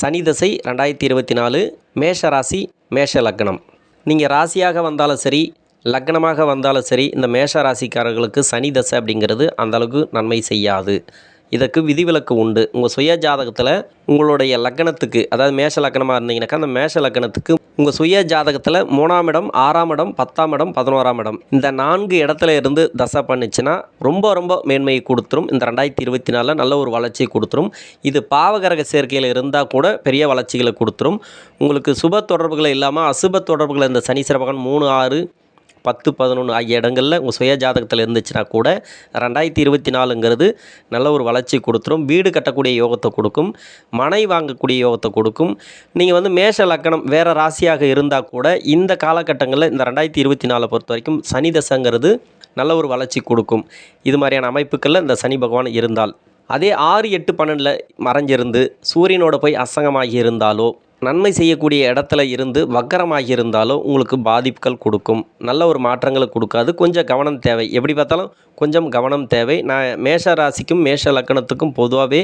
சனி தசை ரெண்டாயிரத்தி இருபத்தி நாலு மேஷ ராசி மேஷ லக்னம். நீங்கள் ராசியாக வந்தாலும் சரி லக்னமாக வந்தாலும் சரி இந்த மேஷ ராசிக்காரர்களுக்கு சனி தசை அப்படிங்கிறது அந்தளவுக்கு நன்மை செய்யாது. இதற்கு விதிவிலக்கு உண்டு. உங்கள் சுய ஜாதகத்தில் உங்களுடைய லக்னத்துக்கு அதாவது மேஷ லக்னமாக இருந்தீங்கன்னாக்கா அந்த மேஷ லக்னத்துக்கு உங்கள் சுய ஜாதகத்தில் மூணாம் இடம் ஆறாம் இடம் பத்தாம் இடம் பதினோராம் இடம். இந்த நான்கு இடத்துல இருந்து தசை பண்ணுச்சுன்னா ரொம்ப ரொம்ப மேன்மையை கொடுத்துரும். இந்த ரெண்டாயிரத்தி இருபத்தி நாலில் நல்ல ஒரு வளர்ச்சியை கொடுத்துரும். இது பாவகரக சேர்க்கையில் இருந்தால் கூட பெரிய வளர்ச்சிகளை கொடுத்துரும். உங்களுக்கு சுப தொடர்புகளை இல்லாமல் அசுப தொடர்புகளை இந்த சனீஸ்வர பகவான் மூணு ஆறு பத்து பதினொன்று ஆகிய இடங்களில் உங்கள் சுய ஜாதகத்தில் இருந்துச்சுன்னா கூட ரெண்டாயிரத்தி இருபத்தி நாலுங்கிறது நல்ல ஒரு வளர்ச்சி கொடுத்துரும். வீடு கட்டக்கூடிய யோகத்தை கொடுக்கும். மனை வாங்கக்கூடிய யோகத்தை கொடுக்கும். நீங்கள் வந்து மேஷ லக்கணம் வேறு ராசியாக இருந்தால் கூட இந்த காலகட்டங்களில் இந்த ரெண்டாயிரத்தி இருபத்தி நாலை பொறுத்த வரைக்கும் சனி தசைங்கிறது நல்ல ஒரு வளர்ச்சி கொடுக்கும். இது மாதிரியான அமைப்புகளில் இந்த சனி பகவான் இருந்தால். அதே ஆறு எட்டு பன்னெண்டில் மறைஞ்சிருந்து சூரியனோட போய் அசங்கமாகி இருந்தாலோ நன்மை செய்யக்கூடிய இடத்துல இருந்து வக்கரமாக இருந்தாலும் உங்களுக்கு பாதிப்புகள் கொடுக்கும். நல்ல ஒரு மாற்றங்களை கொடுக்காது. கொஞ்சம் கவனம் தேவை. எப்படி பார்த்தாலும் கொஞ்சம் கவனம் தேவை. நான் மேஷ ராசிக்கும் மேஷ லக்கணத்துக்கும் பொதுவாகவே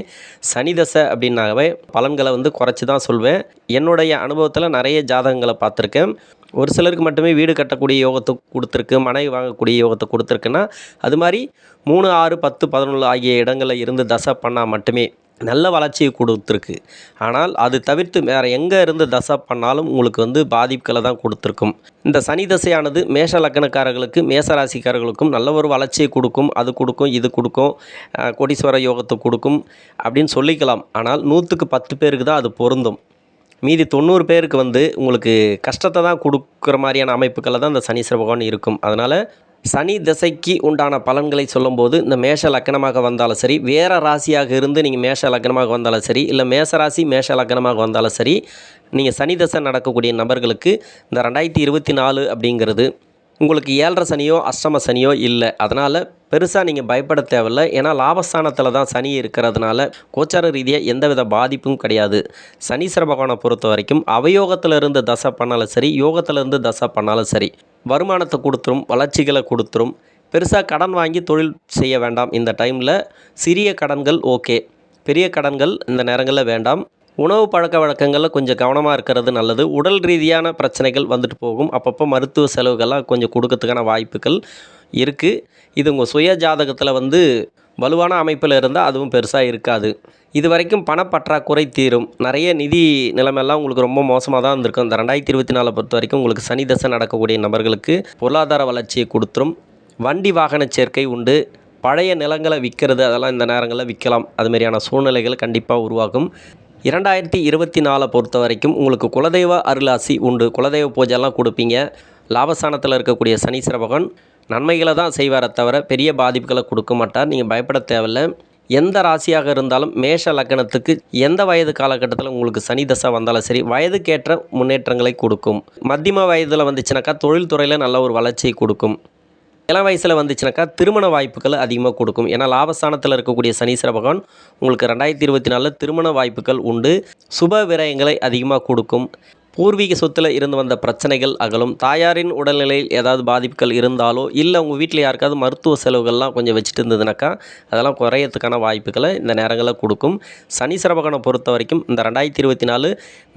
சனி தசை அப்படின்னாவே பலன்களை வந்து குறைச்சி தான் சொல்வேன். என்னுடைய அனுபவத்தில் நிறைய ஜாதகங்களை பார்த்துருக்கேன். ஒரு சிலருக்கு மட்டுமே வீடு கட்டக்கூடிய யோகத்தை கொடுத்துருக்கு. மனை வாங்கக்கூடிய யோகத்தை கொடுத்துருக்குன்னா அது மாதிரி மூணு ஆறு பத்து பதினொன்று ஆகிய இடங்களில் இருந்து தசை பண்ணால் மட்டுமே நல்ல வளர்ச்சியை கொடுத்துருக்கு. ஆனால் அது தவிர்த்து வேறு எங்கே இருந்து தசை பண்ணாலும் உங்களுக்கு வந்து பாதிப்புகளை தான் கொடுத்துருக்கும். இந்த சனி தசையானது மேஷ லக்னக்காரர்களுக்கு மேச ராசிக்காரர்களுக்கும் நல்ல ஒரு வளர்ச்சியை கொடுக்கும். அது கொடுக்கும் இது கொடுக்கும் கோடீஸ்வர யோகத்தை கொடுக்கும் அப்படின்னு சொல்லிக்கலாம். ஆனால் நூற்றுக்கு பத்து பேருக்கு தான் அது பொருந்தும். மீதி தொண்ணூறு பேருக்கு வந்து உங்களுக்கு கஷ்டத்தை தான் கொடுக்குற மாதிரியான அமைப்புகளில் தான் இந்த சனீஸ்வர பகவான் இருக்கும். அதனால் சனி திசைக்கு உண்டான பலன்களை சொல்லும்போது இந்த மேஷ லக்கணமாக வந்தாலும் சரி வேறு ராசியாக இருந்து நீங்கள் மேஷ லக்கணமாக வந்தாலும் சரி இல்லை மேச ராசி மேஷ லக்கணமாக வந்தாலும் சரி நீங்கள் சனி தசை நடக்கக்கூடிய நபர்களுக்கு இந்த ரெண்டாயிரத்தி இருபத்தி நாலு அப்படிங்கிறது உங்களுக்கு ஏழரை சனியோ அஷ்டம சனியோ இல்லை. அதனால் பெருசாக நீங்கள் பயப்பட தேவையில்ல. ஏன்னா லாபஸ்தானத்தில் தான் சனி இருக்கிறதுனால கோச்சார ரீதியாக எந்தவித பாதிப்பும் கிடையாது. சனீஸ்வர பகவானை பொறுத்த வரைக்கும் அவயோகத்தில் இருந்து தசை பண்ணாலும் சரி யோகத்தில் இருந்து தசை பண்ணாலும் சரி வருமானத்தை கொடுத்துரும் வளர்ச்சிகளை கொடுத்துரும். பெருசாக கடன் வாங்கி தொழில் செய்ய வேண்டாம் இந்த டைமில். சிறிய கடன்கள் ஓகே. பெரிய கடன்கள் இந்த நேரங்களில் வேண்டாம். உணவு பழக்க வழக்கங்களில் கொஞ்சம் கவனமாக இருக்கிறது நல்லது. உடல் ரீதியான பிரச்சனைகள் வந்துட்டு போகும். அப்பப்போ மருத்துவ செலவுகள்லாம் கொஞ்சம் கொடுக்கறதுக்கான வாய்ப்புகள் இருக்குது இது உங்கள் சுய ஜாதகத்தில் வந்து வலுவான அமைப்பில் இருந்தால் அதுவும் பெருசாக இருக்காது. இது வரைக்கும் பணப்பற்றாக்குறை தீரும். நிறைய நிதி நிலைமையெல்லாம் உங்களுக்கு ரொம்ப மோசமாக தான் இருந்திருக்கும். இந்த ரெண்டாயிரத்தி இருபத்தி நாலை பொறுத்த வரைக்கும் உங்களுக்கு சனி தசை நடக்கக்கூடிய நபர்களுக்கு பொருளாதார வளர்ச்சியை கொடுத்துரும். வண்டி வாகன சேர்க்கை உண்டு. பழைய நிலங்களை விற்கிறது அதெல்லாம் இந்த நேரங்களில் விற்கலாம். அது மாதிரியான சூழ்நிலைகள் கண்டிப்பாக உருவாகும். இரண்டாயிரத்தி இருபத்தி நாலை பொறுத்த வரைக்கும் உங்களுக்கு குலதெய்வ அருளாசி உண்டு. குலதெய்வ பூஜைலாம் கொடுப்பீங்க. லாபஸ்தானத்தில் இருக்கக்கூடிய சனீஸ்வர பகவான் நன்மைகளை தான் செய்வாரே தவிர பெரிய பாதிப்புகளை கொடுக்க மாட்டார். நீங்கள் பயப்பட தேவையில்ல. எந்த ராசியாக இருந்தாலும் மேஷ லக்னத்துக்கு எந்த வயது காலகட்டத்தில் உங்களுக்கு சனி தசை வந்தாலும் சரி வயதுக்கேற்ற முன்னேற்றங்களை கொடுக்கும். மத்தியம வயதில் வந்துச்சுனாக்கா தொழில்துறையில் நல்ல ஒரு வளர்ச்சியை கொடுக்கும். இளம் வயசில் வந்துச்சுனாக்கா திருமண வாய்ப்புகள் அதிகமாக கொடுக்கும். ஏன்னா லாபஸ்தானத்தில் இருக்கக்கூடிய சனீஸ்வர பகவான் உங்களுக்கு ரெண்டாயிரத்தி இருபத்தி நாலில் திருமண வாய்ப்புகள் உண்டு. சுப விரயங்களை அதிகமாக கொடுக்கும். பூர்வீக சொத்தில் இருந்து வந்த பிரச்சனைகள் அகலும். தாயாரின் உடல்நிலையில் ஏதாவது பாதிப்புகள் இருந்தாலோ இல்லை உங்கள் வீட்டில் யாருக்காவது மருத்துவ செலவுகள்லாம் கொஞ்சம் வச்சுட்டு இருந்ததுனாக்கா அதெல்லாம் குறையறதுக்கான வாய்ப்புகளை இந்த நேரங்களில் கொடுக்கும். சனி சிரபகனை பொறுத்த வரைக்கும் இந்த ரெண்டாயிரத்தி இருபத்தி நாலு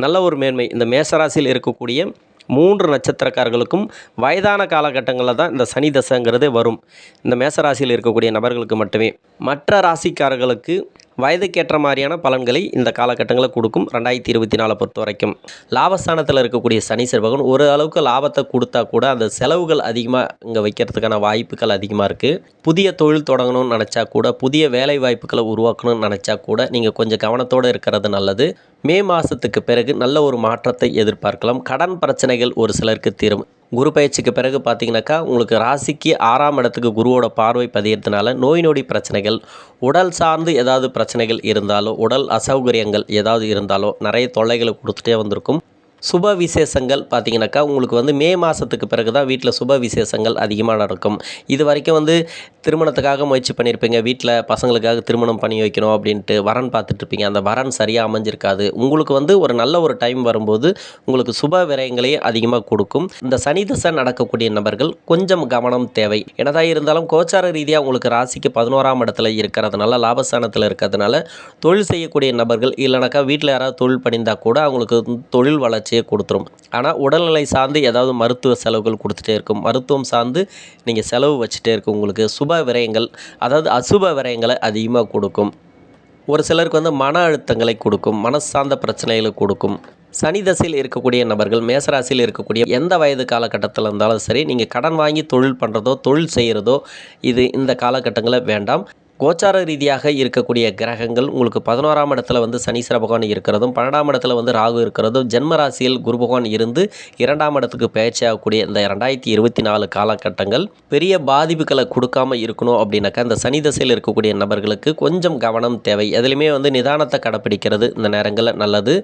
நல்ல ஒரு மேன்மை. இந்த மேசராசியில் இருக்கக்கூடிய மூன்று நட்சத்திரக்காரர்களுக்கும் வயதான காலகட்டங்களில் தான் இந்த சனி தசைங்கிறதே வரும். இந்த மேசராசியில் இருக்கக்கூடிய நபர்களுக்கு மட்டுமே. மற்ற ராசிக்காரர்களுக்கு வயதுக்கேற்ற மாதிரியான பலன்களை இந்த காலகட்டங்களில் கொடுக்கும் ரெண்டாயிரத்தி இருபத்தி நாலை பொறுத்த வரைக்கும். லாபஸ்தானத்தில் இருக்கக்கூடிய சனி செல்வகன் ஒரு அளவுக்கு லாபத்தை கொடுத்தா கூட அந்த செலவுகள் அதிகமாக இங்கே வைக்கிறதுக்கான வாய்ப்புகள் அதிகமாக இருக்குது புதிய தொழில் தொடங்கணும்னு நினச்சா கூட புதிய வேலை வாய்ப்புகளை உருவாக்கணும்னு நினச்சா கூட நீங்கள் கொஞ்சம் கவனத்தோடு இருக்கிறது நல்லது. மே மாதத்துக்கு பிறகு நல்ல ஒரு மாற்றத்தை எதிர்பார்க்கலாம். கடன் பிரச்சனைகள் ஒரு சிலருக்கு தீரும். குரு பயிற்சிக்கு பிறகு பார்த்தீங்கன்னாக்கா உங்களுக்கு ராசிக்கு ஆறாம் இடத்துக்கு குருவோட பார்வை பதியறதுனால நோய் நொடி பிரச்சனைகள் உடல் சார்ந்து ஏதாவது பிரச்சனைகள் இருந்தாலோ உடல் அசௌகரியங்கள் ஏதாவது இருந்தாலோ நிறைய தொல்லைகளை கொடுத்துட்டே வந்திருக்கும். சுப விசேஷங்கள் பார்த்தீங்கன்னாக்கா உங்களுக்கு வந்து மே மாதத்துக்கு பிறகு தான் வீட்டில் சுப விசேஷங்கள் அதிகமாக நடக்கும். இது வரைக்கும் வந்து திருமணத்துக்காக முயற்சி பண்ணியிருப்பீங்க. வீட்டில் பசங்களுக்காக திருமணம் பண்ணி வைக்கணும் அப்படின்ட்டு வரன் பார்த்துட்ருப்பீங்க அந்த வரன் சரியாக அமைஞ்சிருக்காது. உங்களுக்கு வந்து ஒரு நல்ல ஒரு டைம் வரும்போது உங்களுக்கு சுப விரயங்களையே அதிகமாக கொடுக்கும். இந்த சனி திசை நடக்கக்கூடிய நபர்கள் கொஞ்சம் கவனம் தேவை. என்னதான் இருந்தாலும் கோச்சார ரீதியாக உங்களுக்கு ராசிக்கு பதினோராம் இடத்துல இருக்கிறதுனால லாபஸ்தானத்தில் இருக்கிறதுனால தொழில் செய்யக்கூடிய நபர்கள் இல்லைனாக்கா வீட்டில் யாராவது தொழில் பண்ணியிருந்தால் கூட அவங்களுக்கு தொழில் வளர்ச்சி வளர்ச்சியை கொடுத்துரும். ஆனால் உடல்நிலை சார்ந்து ஏதாவது மருத்துவ செலவுகள் கொடுத்துட்டே இருக்கும். மருத்துவம் சார்ந்து நீங்கள் செலவு வச்சுட்டே இருக்கும். உங்களுக்கு சுப விரயங்கள் அதாவது அசுப விரயங்களை அதிகமாக கொடுக்கும். ஒரு சிலருக்கு வந்து மன அழுத்தங்களை கொடுக்கும் மனசார்ந்த பிரச்சனைகளை கொடுக்கும். சனி தசையில் இருக்கக்கூடிய நபர்கள் மேசராசியில் இருக்கக்கூடிய எந்த வயது காலகட்டத்தில் இருந்தாலும் சரி நீங்கள் கடன் வாங்கி தொழில் பண்ணுறதோ தொழில் செய்கிறதோ இது இந்த காலகட்டங்களில் வேண்டாம். கோச்சார ரீதியாக இருக்கக்கூடிய கிரகங்கள் உங்களுக்கு பதினோராம் இடத்துல வந்து சனீஸ்வர பகவான் இருக்கிறதும் பன்னெண்டாம் இடத்துல வந்து ராகு இருக்கிறதும் ஜென்ம ராசியில் குரு பகவான் இருந்து இரண்டாம் இடத்துக்கு பேச்சாகக்கூடிய இந்த ரெண்டாயிரத்தி இருபத்தி நாலு காலகட்டங்கள் பெரிய பாதிப்புகளை கொடுக்காம இருக்கணும் அப்படின்னாக்கா இந்த சனி தசையில் இருக்கக்கூடிய நபர்களுக்கு கொஞ்சம் கவனம் தேவை. எதுலையுமே வந்து நிதானத்தை கடைப்பிடிக்கிறது இந்த நேரங்களில் நல்லது.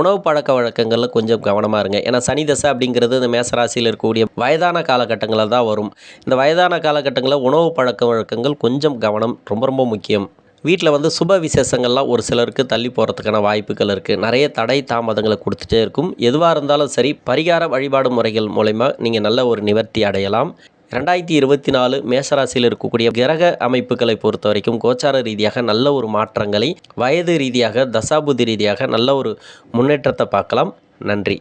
உணவு பழக்க வழக்கங்களில் கொஞ்சம் கவனமாக இருங்க. ஏன்னா சனி தசை அப்படிங்கிறது இந்த மேசராசியில் இருக்கக்கூடிய வயதான காலகட்டங்களில் தான் வரும். இந்த வயதான காலகட்டங்களில் உணவு பழக்க வழக்கங்கள் கொஞ்சம் கவனம் ரொம்ப ரொம்ப ரொம்ப முக்கியம். வீட்டில் வந்து சுப விசேஷங்கள்லாம் ஒரு சிலருக்கு தள்ளி போகிறதுக்கான வாய்ப்புகள் இருக்குது நிறைய தடை தாமதங்களை கொடுத்துட்டே இருக்கும். எதுவாக இருந்தாலும் சரி பரிகார வழிபாடு முறைகள் மூலயமா நீங்கள் நல்ல ஒரு நிவர்த்தி அடையலாம். ரெண்டாயிரத்தி இருபத்தி நாலு மேசராசியில் இருக்கக்கூடிய கிரக அமைப்புகளை பொறுத்த வரைக்கும் கோச்சார ரீதியாக நல்ல ஒரு மாற்றங்களை வயது ரீதியாக தசாபுதி ரீதியாக நல்ல ஒரு முன்னேற்றத்தை பார்க்கலாம். நன்றி.